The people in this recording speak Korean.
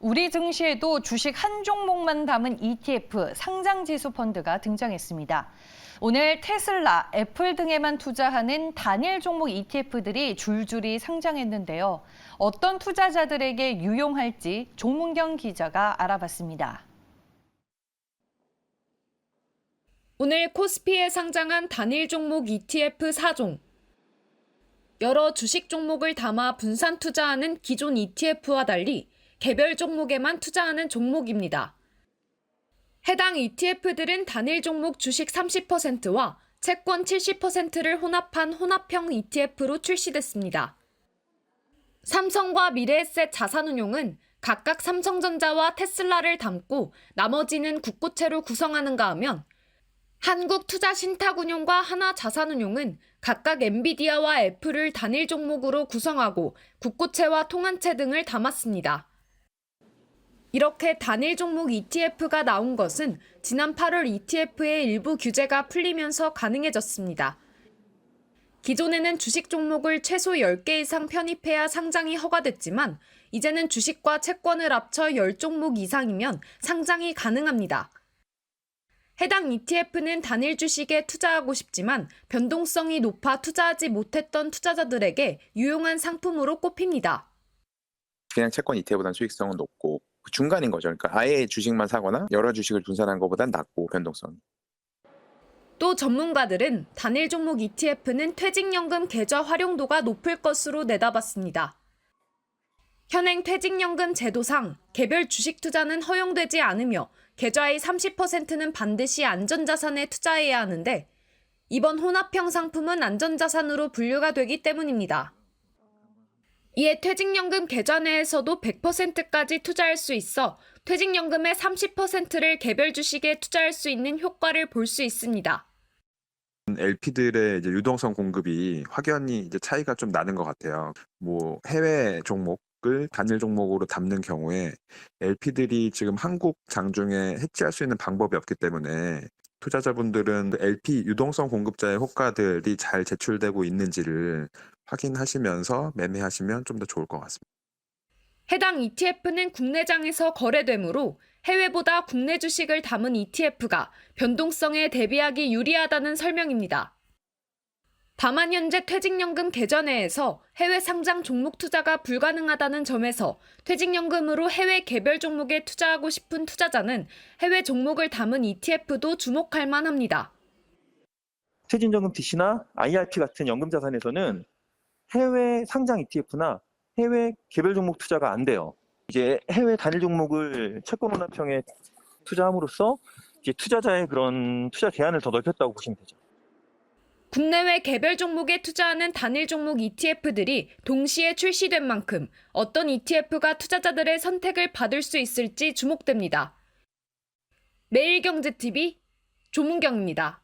우리 증시에도 주식 한 종목만 담은 ETF 상장 지수 펀드가 등장했습니다. 오늘 테슬라, 애플 등에만 투자하는 단일 종목 ETF들이 줄줄이 상장했는데요. 어떤 투자자들에게 유용할지 조문경 기자가 알아봤습니다. 오늘 코스피에 상장한 단일 종목 ETF 4종. 여러 주식 종목을 담아 분산 투자하는 기존 ETF와 달리 개별 종목에만 투자하는 종목입니다. 해당 ETF들은 단일 종목 주식 30%와 채권 70%를 혼합한 혼합형 ETF로 출시됐습니다. 삼성과 미래에셋 자산운용은 각각 삼성전자와 테슬라를 담고 나머지는 국고채로 구성하는가 하면 한국투자신탁운용과 하나자산운용은 각각 엔비디아와 애플을 단일 종목으로 구성하고 국고채와 통한채 등을 담았습니다. 이렇게 단일 종목 ETF가 나온 것은 지난 8월 ETF의 일부 규제가 풀리면서 가능해졌습니다. 기존에는 주식 종목을 최소 10개 이상 편입해야 상장이 허가됐지만 이제는 주식과 채권을 합쳐 10종목 이상이면 상장이 가능합니다. 해당 ETF는 단일 주식에 투자하고 싶지만 변동성이 높아 투자하지 못했던 투자자들에게 유용한 상품으로 꼽힙니다. 그냥 채권 ETF보다는 수익성은 높고 그 중간인 거죠. 그러니까 아예 주식만 사거나 여러 주식을 분산한 것보단 낮고 변동성이. 또 전문가들은 단일 종목 ETF는 퇴직연금 계좌 활용도가 높을 것으로 내다봤습니다. 현행 퇴직연금 제도상 개별 주식 투자는 허용되지 않으며 계좌의 30%는 반드시 안전자산에 투자해야 하는데 이번 혼합형 상품은 안전자산으로 분류가 되기 때문입니다. 이에 퇴직연금 계좌 내에서도 100%까지 투자할 수 있어 퇴직연금의 30%를 개별 주식에 투자할 수 있는 효과를 볼 수 있습니다. LP들의 이제 유동성 공급이 확연히 이제 차이가 좀 나는 것 같아요. 뭐 해외 종목 을 단일 종목으로 담는 경우에 LP들이 지금 한국 장중에 해지할 수 있는 방법이 없기 때문에 투자자분들은 LP 유동성 공급자의 호가들이 잘 제출되고 있는지를 확인하시면서 매매하시면 좀 더 좋을 것 같습니다. 해당 ETF는 국내장에서 거래되므로 해외보다 국내 주식을 담은 ETF가 변동성에 대비하기 유리하다는 설명입니다. 다만 현재 퇴직연금 계좌 내에서 해외 상장 종목 투자가 불가능하다는 점에서 퇴직연금으로 해외 개별 종목에 투자하고 싶은 투자자는 해외 종목을 담은 ETF도 주목할 만합니다. 퇴직연금 DC나 IRP 같은 연금 자산에서는 해외 상장 ETF나 해외 개별 종목 투자가 안 돼요. 이제 해외 단일 종목을 채권 혼합형에 투자함으로써 이제 투자자의 그런 투자 대안을 더 넓혔다고 보시면 되죠. 국내외 개별 종목에 투자하는 단일 종목 ETF들이 동시에 출시된 만큼 어떤 ETF가 투자자들의 선택을 받을 수 있을지 주목됩니다. 매일경제TV 조문경입니다.